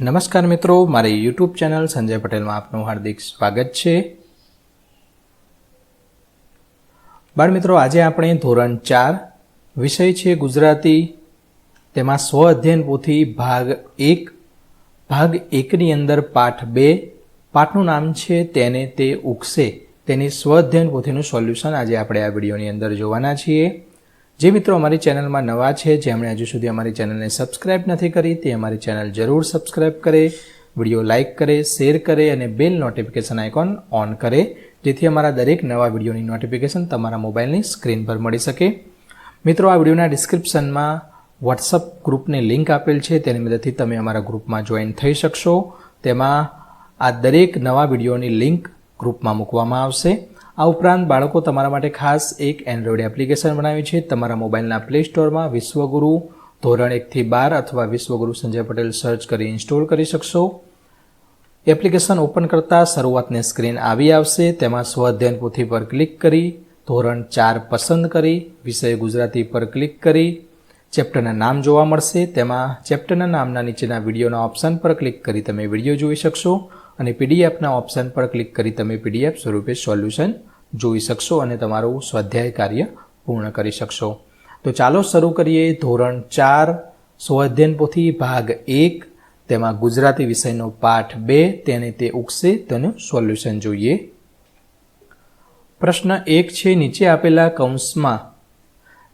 નમસ્કાર મિત્રો, મારી યુટ્યુબ ચેનલ સંજય પટેલમાં આપનું હાર્દિક સ્વાગત છે. બાળ મિત્રો, આજે આપણે ધોરણ ચાર વિષય છે ગુજરાતી. તેમાં સ્વ અધ્યયન પોથી ભાગ એક, ભાગ એકની અંદર પાઠ બે, પાઠનું નામ છે તેને તે ઉગશે. તેની સ્વ અધ્યયન પોથીનું સોલ્યુશન આજે આપણે આ વિડીયોની અંદર જોવાના છીએ. જે મિત્રો અમારી ચેનલમાં નવા છે જેમણે હજુ સુધી અમારી ચેનલને સબસ્ક્રાઇબ નથી કરી, તે અમારી ચેનલ જરૂર સબસ્ક્રાઇબ કરે, વીડિયો લાઇક કરે, શેર કરે અને બેલ નોટિફિકેશન આઇકોન ઓન કરે, જેથી અમારા દરેક નવા વિડીયોની નોટિફિકેશન તમારા મોબાઈલની સ્ક્રીન પર મળી શકે. મિત્રો, આ વિડીયોના ડિસ્ક્રિપ્શનમાં વોટ્સઅપ ગ્રુપની લિંક આપેલ છે, તેની મદદથી તમે અમારા ગ્રુપમાં જોઈન થઈ શકશો. તેમાં આ દરેક નવા વિડીયોની લિંક ગ્રુપમાં મૂકવામાં આવશે. આ ઉપરાંત બાળકો તમારા માટે ખાસ એક એન્ડ્રોઈડ એપ્લિકેશન બનાવી છે. તમારા મોબાઈલના પ્લે સ્ટોરમાં વિશ્વગુરુ ધોરણ એકથી બાર અથવા વિશ્વગુરુ સંજય પટેલ સર્ચ કરી ઇન્સ્ટોલ કરી શકશો. એપ્લિકેશન ઓપન કરતાં શરૂઆતની સ્ક્રીન આવી આવશે. તેમાં સ્વ અધ્યયન પોથી પર ક્લિક કરી, ધોરણ ચાર પસંદ કરી, વિષય ગુજરાતી પર ક્લિક કરી ચેપ્ટરના નામ જોવા મળશે. તેમાં ચેપ્ટરના નામના નીચેના વિડીયોના ઓપ્શન પર ક્લિક કરી તમે વીડિયો જોઈ શકશો અને પીડીએફના ઓપ્શન પર ક્લિક કરી તમે પીડીએફ સ્વરૂપે સોલ્યુશન જોઈ શકશો અને તમારું સ્વાધ્યાય કાર્ય પૂર્ણ કરી શકશો. તો ચાલો શરૂ કરીએ ધોરણ ચાર, સ્વાધ્યયન પોથી ભાગ એક. તેમાં ગુજરાતી વિષયનો પાઠ બે, તેને તે ઉગશે, તેનું સોલ્યુશન જોઈએ. પ્રશ્ન એક છે, નીચે આપેલા કૌંસમાં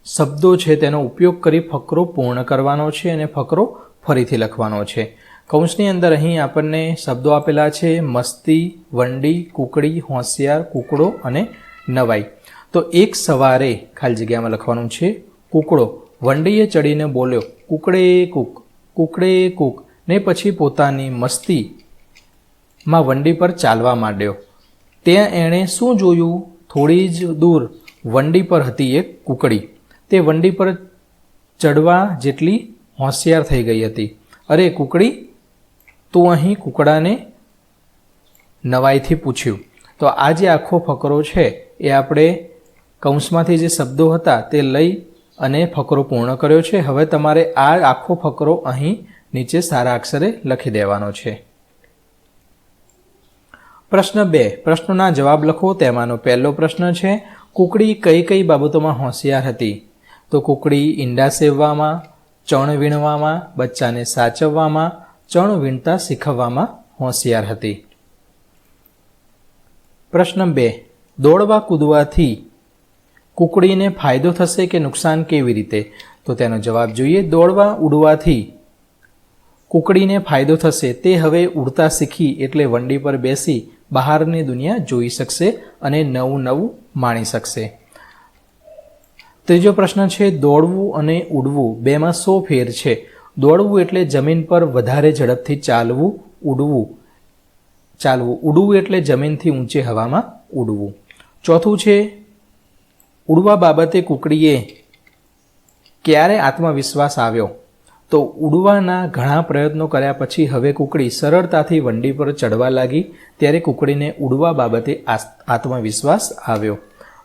શબ્દો છે, તેનો ઉપયોગ કરી ફકરો પૂર્ણ કરવાનો છે અને ફકરો ફરીથી લખવાનો છે. કૌંસની અંદર અહીં આપણને શબ્દો આપેલા છે, મસ્તી, વંડી, કુકડી, હોશિયાર, કુકડો અને નવાઈ. તો એક સવારે ખાલી જગ્યામાં લખવાનું છે, કુકડો. વંડીએ ચડીને બોલ્યો, કુકડે કૂક કુકડે કૂક. ને પછી પોતાની મસ્તીમાં વંડી પર ચાલવા માંડ્યો. ત્યાં એણે શું જોયું? થોડી જ દૂર વંડી પર હતી એક કુકડી. તે વંડી પર ચડવા જેટલી હોશિયાર થઈ ગઈ હતી. અરે કુકડી તું અહીં કુકડાને નવાઈથી પૂછ્યું. તો આ જે આખો ફકરો છે, એ આપણે કૌંસમાંથી જે શબ્દો હતા તે લઈ અને ફકરો પૂર્ણ કર્યો છે. હવે તમારે આ આખો ફકરો અહીં નીચે સારા અક્ષરે લખી દેવાનો છે. પ્રશ્ન બે. પ્રશ્નોના જવાબ લખો. તેમાંનો પહેલો પ્રશ્ન છે, કુકડી કઈ કઈ બાબતોમાં હોશિયાર હતી? તો કુકડી ઈંડા સેવવામાં, ચણ વીણવામાં, બચ્ચાને સાચવવામાં ચણ વીણતા શીખવવામાં હોશિયાર હતી. પ્રશ્ન બે, દોડવા કૂદવાથી કુકડીને ફાયદો થશે કે નુકસાન કેવી રીતે? તો તેનો જવાબ જોઈએ, દોડવા ઉડવાથી કુકડીને ફાયદો થશે. તે હવે ઉડતા શીખી એટલે વંડી પર બેસી બહારની દુનિયા જોઈ શકશે અને નવું નવું માણી શકશે. ત્રીજો પ્રશ્ન છે, દોડવું અને ઉડવું બેમાં સો ફેર છે? દોડવું એટલે જમીન પર વધારે ઝડપથી ચાલવું, ઉડવું. ચાલવું. ઉડવું એટલે જમીનથી ઊંચે હવામાં ઉડવું. ચોથું છે, ઉડવા બાબતે કુકડીએ ક્યારે આત્મવિશ્વાસ આવ્યો? તો ઉડવાના ઘણા પ્રયત્નો કર્યા પછી હવે કુકડી સરળતાથી વંડી પર ચડવા લાગી, ત્યારે કુકડીને ઉડવા બાબતે આત્મવિશ્વાસ આવ્યો.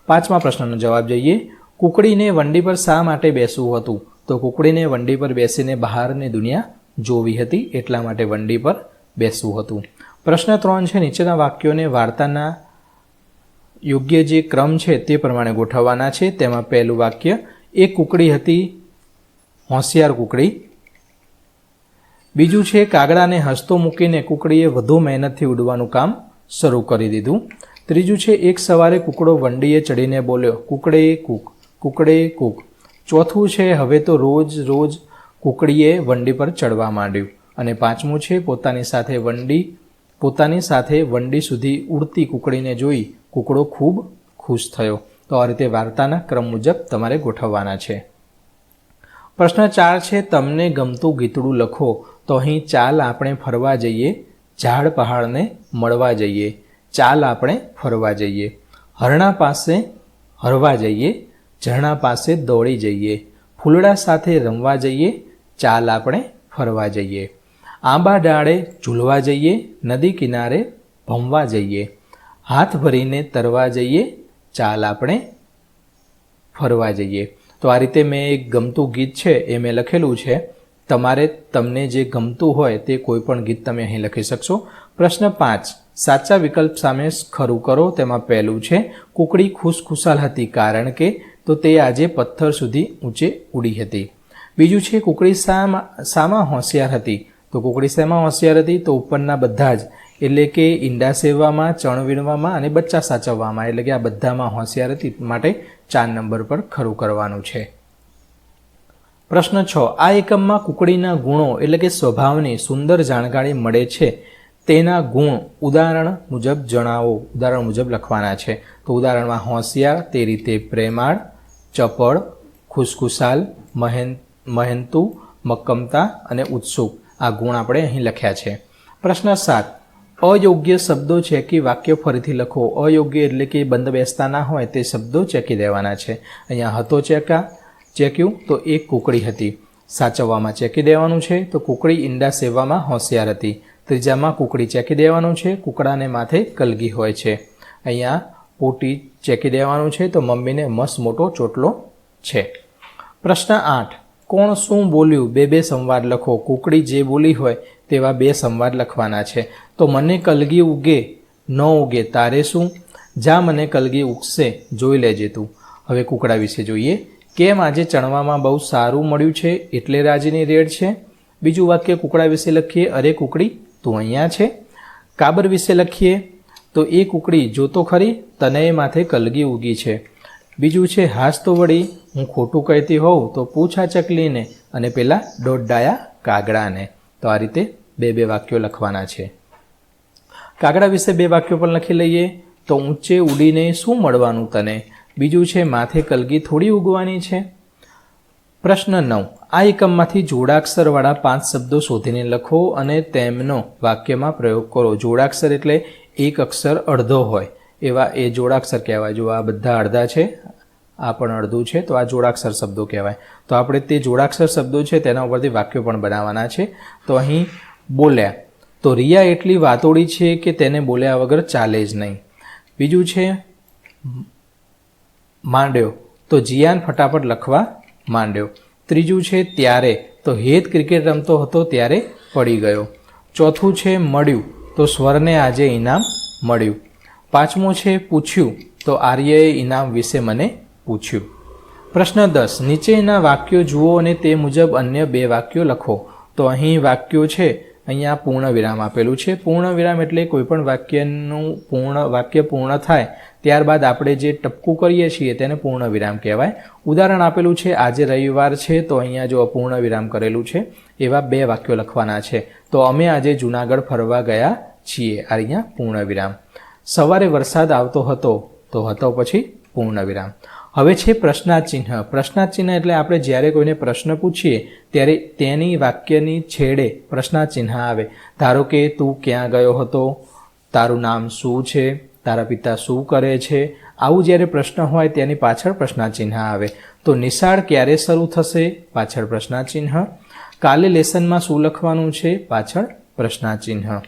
પાંચમા પ્રશ્નનો જવાબ જોઈએ. કુકડીને વંડી પર શા માટે બેસવું હતું? તો કુકડીને વંડી પર બેસીને બહારની દુનિયા જોવી હતી એટલા માટે વંડી પર બેસવું હતું. પ્રશ્ન ત્રણ છે, નીચેના વાક્યોને વાર્તાના યોગ્ય જે ક્રમ છે તે પ્રમાણે ગોઠવવાના છે. તેમાં પહેલું વાક્ય એક કુકડી હતી, હોશિયાર કુકડી. બીજું છે, કાગડાને હસતો મૂકીને કુકડીએ વધુ મહેનતથી ઉડવાનું કામ શરૂ કરી દીધું. ત્રીજું છે, એક સવારે કુકડો વંડીએ ચડીને બોલ્યો, કુકડે કૂક કુકડે કૂક. ચોથું છે, હવે તો રોજ રોજ કુકડીએ વંડી પર ચડવા માંડ્યું. અને પાંચમું છે, પોતાની સાથે વંડી, પોતાની સાથે વંડી સુધી ઉડતી કુકડીને જોઈ કુકડો ખૂબ ખુશ થયો. તો આ રીતે વાર્તાના ક્રમ મુજબ તમારે ગોઠવવાના છે. પ્રશ્ન ચાર છે, તમને ગમતું ગીતડું લખો. તો અહીં ચાલ આપણે ફરવા જઈએ, ઝાડ પહાડને મળવા જઈએ. ચાલ આપણે ફરવા જઈએ. હરણા પાસે હરવા જઈએ. ઝરણા પાસે દોડી જઈએ, ફૂલડા સાથે રમવા જઈએ, ચાલ આપણે ફરવા જઈએ. આંબા ડાળે ઝૂલવા જઈએ, નદી કિનારે ભમવા જઈએ. હાથ ભરીને તરવા જઈએ, ચાલ આપણે ફરવા જઈએ. તો આ રીતે મેં એક ગમતું ગીત છે એ મેં લખેલું છે. તમારે તમને જે ગમતું હોય તે કોઈ પણ ગીત તમે અહીં લખી શકશો. પ્રશ્ન પાંચ. સાચા વિકલ્પ સામે ખરું કરો તેમાં પહેલું છે, કુકડી ખુશખુશાલ હતી કારણ કે તો તે આજે પથ્થર સુધી ઊંચે ઉડી હતી. બીજું છે, કુકડી શામાં શામાં હોશિયાર હતી. તો કુકડી શામાં હોશિયાર હતી તો ઉપરના બધા જ, એટલે કે ઈંડા સેવવામાં, ચણ વીણવામાં અને બચ્ચા સાચવવામાં, એટલે કે આ બધામાં હોશિયાર હતી માટે ચાર નંબર પર ખરું કરવાનું છે. પ્રશ્ન છ, આ એકમમાં કુકડીના ગુણો એટલે કે સ્વભાવની સુંદર જાણકારી મળે છે તેના ગુણ ઉદાહરણ મુજબ જણાવો. ઉદાહરણ મુજબ લખવાના છે. તો ઉદાહરણમાં હોંશિયાર, તે રીતે પ્રેમાળ, ચપળ, ખુશખુશાલ, મહેન, મહેનતુ, મક્કમતા અને ઉત્સુક. આ ગુણ આપણે અહીં લખ્યા છે. પ્રશ્ન સાત. અયોગ્ય શબ્દો છે કે વાક્ય ફરીથી લખો. અયોગ્ય એટલે કે બંધ બેસતા ના હોય તે શબ્દો ચેકી દેવાના છે. અહીંયા હતો ચેકા, ચેક્યું, તો એક કુકડી હતી. સાચવવામાં ચેકી દેવાનું છે, તો કુકડી ઈંડા સેવામાં હોશિયાર હતી. ત્રીજામાં કુકડી ચેકી દેવાનું છે. કુકડાને માથે કલગી હોય છે. અહીંયા પોટી ચેકી દેવાનું છે તો મમ્મીને મસ્ત મોટો ચોટલો છે. પ્રશ્ન આઠ. કોણ શું બોલ્યું? બે બે સંવાદ લખો. કુકડી જે બોલી હોય તેવા બે સંવાદ લખવાના છે. તો મને કલગી ઉગે, ન ઉગે, તારે શું? જા મને કલગી ઉગશે, જોઈ લેજે તું. હવે કુકડા વિશે જોઈએ. કેમ આજે ચણવામાં બહુ સારું મળ્યું છે? એટલે રાજીની રેડ છે. બીજું વાક્ય કુકડા વિશે લખીએ. અરે કુકડી તું અહીંયા છે? કાબર વિશે લખીએ, તો એ કુકડી જોતો ખરી તને એ માથે કલગી ઉગી છે. બીજું છે, હાસ તો વળી, હું ખોટું કહેતી હોઉં, તો પૂછા ચકલીને, અને પેલા દોઢડાયા કાગડાને. તો આ રીતે બે બે વાક્યો લખવાના છે. કાગડા વિશે બે વાક્યો પણ લખી લઈએ, તો ઊંચે ઉડીને શું મળવાનું તને? બીજું છે, માથે કલગી થોડી ઉગવાની છે. પ્રશ્ન નવ. આ એકમમાંથી જોડાક્ષરવાળા પાંચ શબ્દો શોધીને લખો અને તેમનો વાક્યમાં પ્રયોગ કરો. જોડાક્ષર એટલે એક અક્ષર અડધો હોય. એવા એ જોડાક્ષર કહેવાય. જો આ બધા અડધા છે, આ પણ અડધું છે, તો આ જોડાક્ષર શબ્દો કહેવાય. તો આપણે તે જોડાક્ષર શબ્દો છે, તેના ઉપરથી વાક્યો પણ બનાવવાના છે. તો અહીં બોલ્યા. તો રિયા એટલી વાતોડી છે કે તેને બોલ્યા વગર ચાલે જ નહીં. બીજું છે, માંડ્યો. તો જીયાન ફટાફટ લખવા માંડ્યો. ત્રીજું છે ત્યારે. તો હેત ક્રિકેટ રમતો હતો ત્યારે પડી ગયો. ચોથું છે મળ્યું. તો સ્વરને આજે ઇનામ મળ્યું. પાંચમું છે પૂછ્યું. તો આર્યએ ઇનામ વિશે મને પૂછ્યું. પ્રશ્ન દસ. નીચેના વાક્યો જુઓ અને તે મુજબ અન્ય બે વાક્યો લખો. તો અહીં વાક્યો છે. અહીંયા પૂર્ણ વિરામ આપેલું છે. પૂર્ણ વિરામ એટલે કોઈપણ વાક્યનું પૂર્ણ વાક્ય પૂર્ણ થાય ત્યારબાદ આપણે જે ટપકું કરીએ છીએ તેને પૂર્ણ વિરામ કહેવાય. ઉદાહરણ આપેલું છે, આજે રવિવાર છે, તો અહીંયા જો અપૂર્ણ વિરામ કરેલું છે, એવા બે વાક્યો લખવાના છે. તો અમે આજે જુનાગઢ ફરવા ગયા છીએ, આ અહીંયા પૂર્ણ વિરામ સવારે વરસાદ આવતો હતો, તો હતો પછી પૂર્ણ વિરામ હવે છે પ્રશ્નાચિહ્ન પ્રશ્નાચિહ્ન એટલે આપણે જ્યારે કોઈને પ્રશ્ન પૂછીએ, ત્યારે તેની વાક્યની છેડે પ્રશ્નાચિહ્ન આવે. ધારો કે, તું ક્યાં ગયો હતો? તારું નામ શું છે? તારા પિતા શું કરે છે? આવું જ્યારે પ્રશ્ન હોય તેની પાછળ પ્રશ્નાચિહ્ન આવે. તો નિશાળ ક્યારે શરૂ થશે? પાછળ પ્રશ્નાચિહ્ન. કાલે લેસનમાં શું લખવાનું છે? પાછળ પ્રશ્નાચિહ્ન.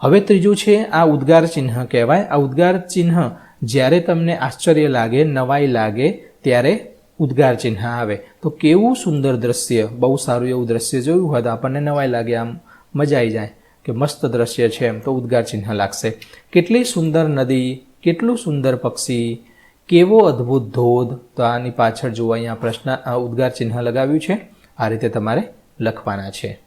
હવે ત્રીજું છે, આ ઉદ્ગાર ચિહ્ન કહેવાય. આ ઉદ્ગાર ચિહ્ન જ્યારે તમને આશ્ચર્ય લાગે, નવાઈ લાગે, ત્યારે ઉદ્ગાર ચિહ્ન આવે. તો કેવું સુંદર દ્રશ્ય. બહુ સારું એવું દ્રશ્ય જોયું હોય તો આપણને નવાઈ લાગે આમ, મજા આવી જાય. કે મસ્ત દ્રશ્ય છે એમ તો ઉદ્ગાર ચિહ્ન લાગશે. કેટલી સુંદર નદી, કેટલું સુંદર પક્ષી, કેવો અદ્ભુત ધોધ. તો આની પાછળ જો અહીંયા પ્રશ્ન ઉદ્ગાર ચિહ્ન લગાવ્યું છે. આ રીતે તમારે લખવાના છે.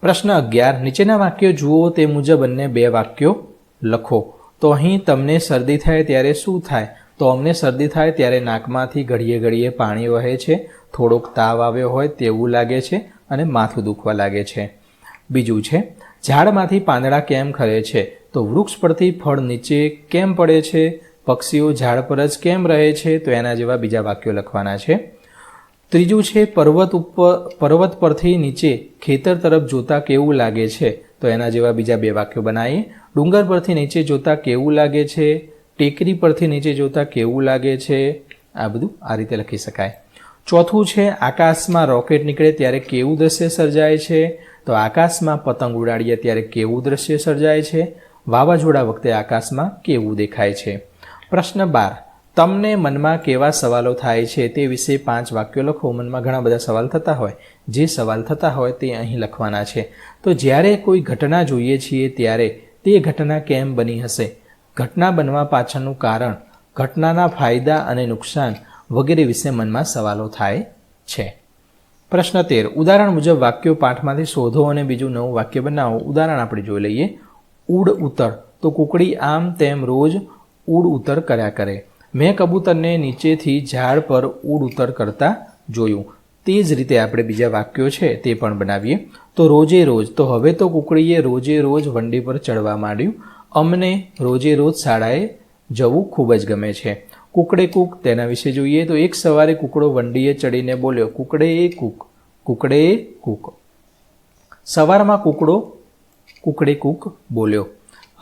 પ્રશ્ન અગિયાર, નીચેના વાક્યો જુઓ, તે મુજબ અન્ય બે વાક્યો લખો. તો અહીં તમને શરદી થાય ત્યારે શું થાય? તો અમને શરદી થાય ત્યારે નાકમાંથી ઘડીએ ઘડીએ પાણી વહે છે. થોડોક તાવ આવ્યો હોય તેવું લાગે છે અને માથું દુખવા લાગે છે. બીજું છે, ઝાડમાંથી પાંદડા કેમ ખરે છે? તો વૃક્ષ પરથી ફળ નીચે કેમ પડે છે? પક્ષીઓ ઝાડ પર જ કેમ રહે છે? તો એના જેવા બીજા વાક્યો લખવાના છે. ત્રીજું છે, પર્વત ઉપર, પર્વત પરથી નીચે ખેતર તરફ જોતા કેવું લાગે છે? તો એના જેવા બીજા બે વાક્યો બનાવીએ. ડુંગર પરથી નીચે જોતા કેવું લાગે છે? ટેકરી પરથી નીચે જોતા કેવું લાગે છે? આ બધું આ રીતે લખી શકાય. ચોથું છે, આકાશમાં રોકેટ નીકળે ત્યારે કેવું દ્રશ્ય સર્જાય છે? તો આકાશમાં પતંગ ઉડાડીએ ત્યારે કેવું દ્રશ્ય સર્જાય છે? વાવાઝોડા વખતે આકાશમાં કેવું દેખાય છે? પ્રશ્ન બાર. તમને મનમાં કેવા સવાલો થાય છે તે વિશે પાંચ વાક્યો લખો. મનમાં ઘણા બધા સવાલ થતા હોય. જે સવાલ થતા હોય તે અહીં લખવાના છે. તો જ્યારે કોઈ ઘટના જોઈએ છીએ ત્યારે તે ઘટના કેમ બની હશે? ઘટના બનવા પાછળનું કારણ, ઘટનાના ફાયદા અને નુકસાન વગેરે વિશે મનમાં સવાલો થાય છે. પ્રશ્ન તેર. ઉદાહરણ મુજબ વાક્યો પાઠમાંથી શોધો અને બીજું નવું વાક્ય બનાવો. ઉદાહરણ આપણે જોઈ લઈએ. ઉડ ઉતર. તો કુકડી આમ તેમ રોજ ઉડ ઉતર કર્યા કરે. મેં કબૂતરને નીચેથી ઝાડ પર ઉડ ઉતર કરતા જોયું. તે જ રીતે આપણે બીજા વાક્યો છે તે પણ બનાવીએ. તો રોજે રોજ. તો હવે તો કુકડીએ રોજે રોજ વંડી પર ચડવા માંડ્યું. અમને રોજે રોજ શાળાએ જવું ખૂબ જ ગમે છે. કુકડે કૂક, તેના વિશે જોઈએ તો એક સવારે કુકડો વંડીએ ચડીને બોલ્યો, કુકડે કૂક કુકડે કૂક. સવારમાં કુકડો કુકડે કૂક બોલ્યો,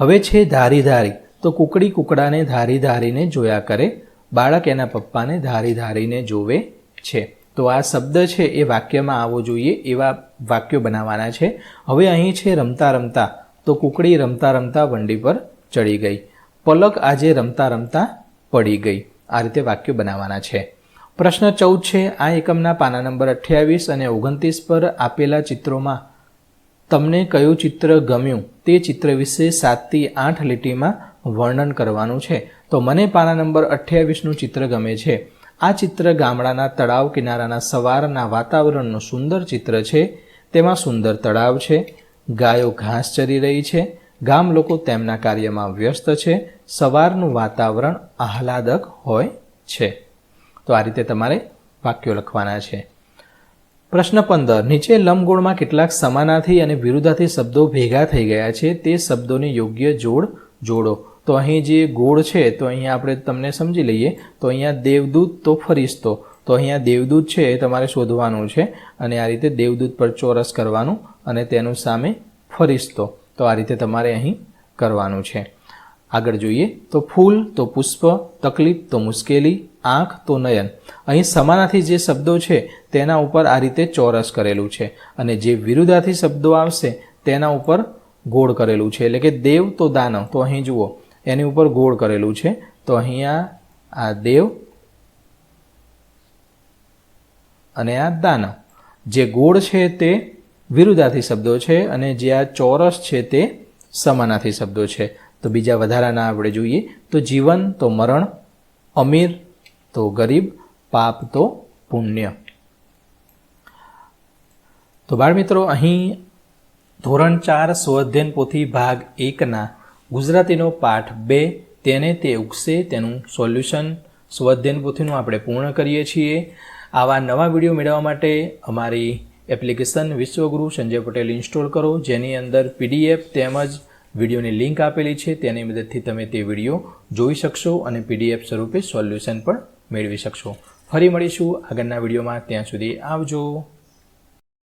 હવે છે ધારી ધારી. તો કુકડી કુકડાને ધારી ધારીને જોયા કરે, બાળક એના પપ્પાને ધારી ધારીને જોવે છે. તો આ શબ્દ છે એ વાક્યમાં આવવો જોઈએ, એવા વાક્યો બનાવવાના છે. હવે અહીં છે રમતા રમતા, તો કુકડી રમતા રમતા વંડી પર ચડી ગઈ. પલક આજે રમતા રમતા પડી ગઈ. આ રીતે વાક્યો બનાવવાના છે. પ્રશ્ન ચૌદ છે, આ એકમના પાના નંબર અઠ્યાવીસ અને ઓગણત્રીસ પર આપેલા ચિત્રોમાં તમને કયું ચિત્ર ગમ્યું? તે ચિત્ર વિશે સાતથી આઠ લીટીમાં વર્ણન કરવાનું છે. તો મને પાના નંબર અઠ્યાવીસનું ચિત્ર ગમે છે. આ ચિત્ર ગામડાના તળાવ કિનારાના સવારના વાતાવરણનું સુંદર ચિત્ર છે. તેમાં સુંદર તળાવ છે. ગાયો ઘાસ ચરી રહી છે. ગામ લોકો તેમના કાર્યમાં વ્યસ્ત છે, સવારનું વાતાવરણ આહલાદક હોય છે. તો આ રીતે તમારે વાક્યો લખવાના છે. પ્રશ્ન પંદર, નીચે લંબગોળમાં કેટલાક સમાનાથી અને વિરુદ્ધાથી શબ્દો ભેગા થઈ ગયા છે, તે શબ્દોને યોગ્ય જોડ જોડો. તો અહીં જે ગોળ છે, તો અહીંયા આપણે તમને સમજી લઈએ, તો અહીંયા દેવદૂત તો ફરિશ્તો તો અહીંયા દેવદૂત છે એ તમારે શોધવાનું છે, અને આ રીતે દેવદૂત પર ચોરસ કરવાનું અને તેનું સામે ફરિશ્તો તો આ રીતે તમારે અહીં કરવાનું છે. આગળ જોઈએ. તો ફૂલ, તો પુષ્પ, તકલીફ, તો મુશ્કેલી, આંખ, તો નયન. અહીં સમાનાથી જે શબ્દો છે, તેના ઉપર આ રીતે ચોરસ કરેલું છે. અને જે વિરુદ્ધાથી શબ્દો આવશે, તેના ઉપર ગોળ કરેલું છે. એટલે કે દેવ તો દાનવ. તો અહીં જુઓ, એની ઉપર ગોળ કરેલું છે. તો અહીંયા આ દેવ અને આ દાનવ. જે ગોળ છે તે વિરુદ્ધાથી શબ્દો છે અને જે આ ચોરસ છે તે સમાનાથી શબ્દો છે. તો બીજા વધારાના આપણે જોઈએ તો જીવન તો મરણ, અમીર તો ગરીબ, પાપ તો પુણ્ય. તો બાળમિત્રો, અહીં ધોરણ ચાર સ્વઅધ્યયન પોથી ભાગ એકના ગુજરાતીનો પાઠ બે, તેને તે ઉગશે તેનું સોલ્યુશન સ્વઅધ્યયન પોથીનું આપણે પૂર્ણ કરીએ છીએ. આવા નવા વીડિયો મેળવવા માટે અમારી એપ્લિકેશન વિશ્વગુરુ સંજય પટેલ ઇન્સ્ટોલ કરો, જેની અંદર પીડીએફ તેમજ વિડીયોની લિંક આપેલી છે, તેની મદદથી તમે તે વીડિયો જોઈ શકશો અને પીડીએફ સ્વરૂપે સોલ્યુશન પણ મેળવી શકશો. ફરી મળીશું આગળના વિડીયોમાં. ત્યાં સુધી આવજો.